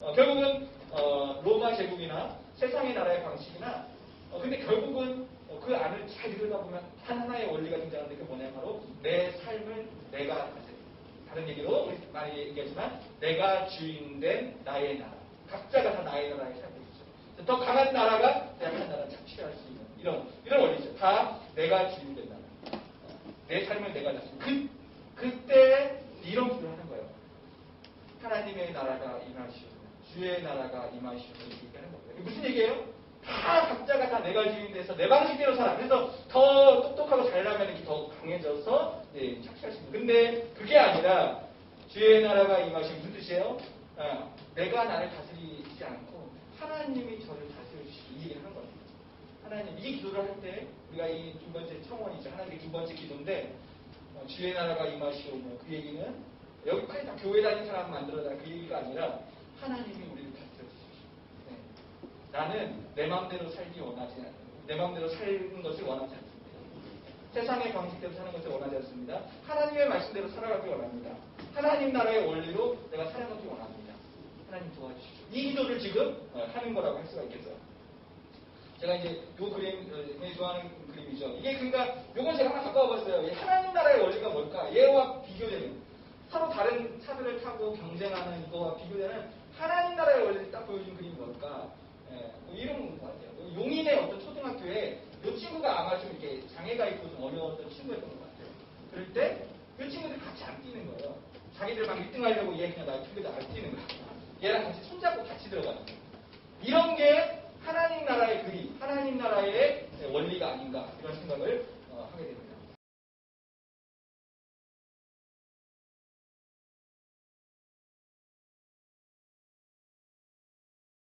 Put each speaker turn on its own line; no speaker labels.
어, 결국은 어, 로마 제국이나 세상의 나라의 방식이나 어, 근데 결국은 어, 그 안을 잘 들여다보면 하나의 원리가 등장하는데 그게 뭐냐 바로 내 삶을 내가 다른 얘기로 많이 얘기하지만 내가 주인된 나의 나라 각자가 다 나의 나라에 살고 있죠. 더 강한 나라가 약한 나라를 착취할 수 있는 이런 이런 원리죠. 다 내가 주인된 나라. 어, 내 삶을 내가 다스리 그, 그때 이런 기도를 하는 거예요. 하나님의 나라가 임하시오. 주의 나라가 하는 거예요. 이게 무슨 얘기예요? 다 각자가 다 내가 주인돼서 내 방식대로 살아. 그래서 더 똑똑하고 잘나면 더 강해져서 예, 착취할 수 있는. 근데 그게 아니라 주의 나라가 임하시오. 무슨 뜻이에요? 어, 내가 나를 다스리지 않고 하나님이 저를 다스려 주시고 이 얘기를 하는 거예요. 하나님 이 기도를 할 때 우리가 이 두 번째 청원이죠. 하나님의 두 번째 기도인데 어, 주의 나라가 임하시오. 뭐 그 얘기는 여기까지 다 교회 다니는 사람 만들어다 그 얘기가 아니라 하나님이 우리를 다스려 주십시오. 네. 나는 내 마음대로 살기 원하지 않아요. 내 마음대로 사는 것을 원하지 않습니다. 세상의 방식대로 사는 것을 원하지 않습니다. 하나님의 말씀대로 살아가기 원합니다. 하나님 나라의 원리로 내가 살아가기 원합니다. 하나님 도와주십시오. 이 기도를 지금 어, 하는 거라고 할 수가 있겠어요. 제가 이제 요 그림 어, 좋아하는 그림이죠. 이게 그러니까 요건 제가 하나 와봤어요. 이 하나님 나라의 원리가 뭘까? 얘와 비교되는 서로 다른 타고 경쟁하는 이거와 비교되는 하나님 나라의 원리를 딱 보여준 그림이 뭘까? 예, 뭐 이런 것 같아요. 용인의 어떤 초등학교에 이 친구가 아마 좀 이렇게 장애가 있고 좀 어려웠던 친구였던 것 같아요. 그럴 때 이 친구들이 같이 안 뛰는 거예요. 자기들 막 1등 하려고 얘 그냥 나 친구들 안